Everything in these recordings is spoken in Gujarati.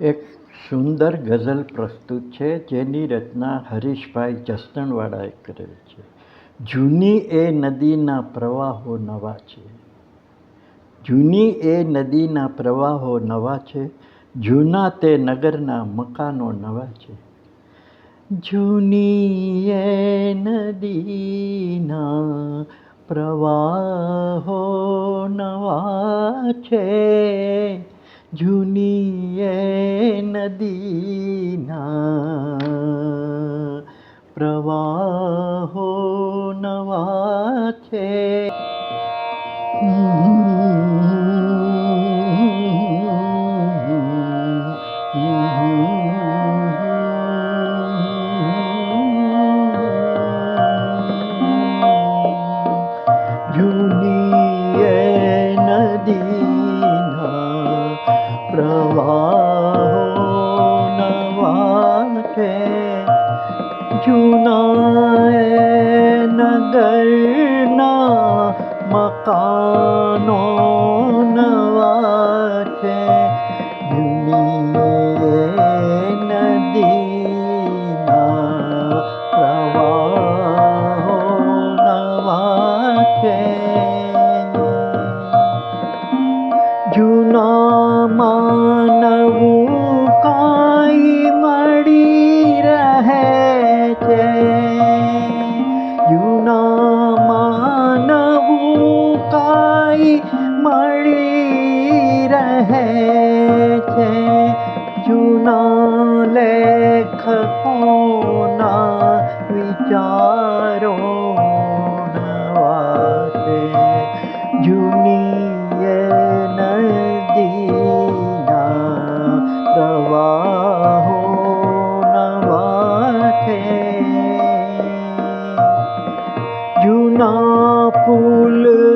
એક સુંદર ગઝલ પ્રસ્તુત છે, જેની રચના હરીશભાઈ જસદણવાળાએ કરેલ છે. જૂની એ નદીના પ્રવાહો નવા છે. જૂની એ નદીના પ્રવાહો નવા છે. જૂના તે નગરના મકાનો નવા છે. જૂની એ નદીના પ્રવાહો નવા છે. જૂની એ નદીના પ્રવાહો નવા છે. પ્રવાહો करना मकानों नवाचे दुनिए नदीना प्रवाह नवाचे મળી રહે છે. જૂના લેખકોના વિચારો નવા છે જૂની નદીના પ્રવાહો નવા છે જૂના પુલ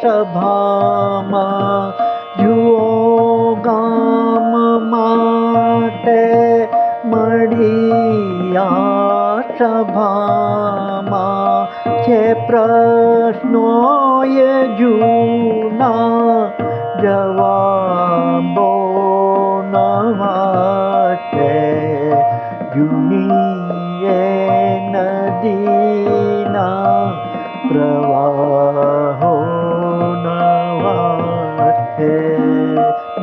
સભામાં જુઓ ગામ માટે મળ્યા સભામાં છે પ્રશ્નો એ જૂના જવાબો નવા છે જૂની એ નદીના પ્રવાહો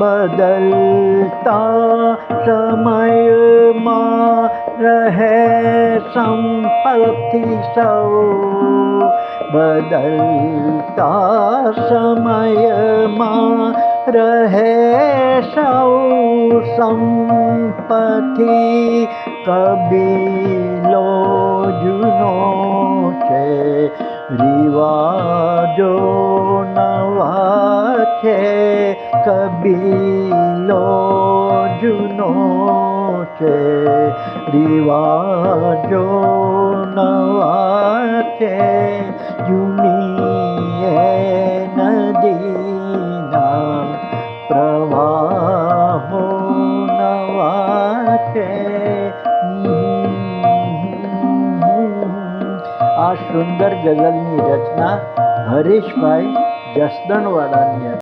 बदलता समयमाहे रहे सम्पत्ति सौ बदलतायमाहे सं पथि कबिलो जनो रिवाजो नवा છે કબીલો જૂનો છે, રિવાજો નવા છે જૂની નદીના પ્રવાહો નવા છે. આ સુંદર ગઝલની રચના હરીશભાઈ જસદણવાળાની હતી.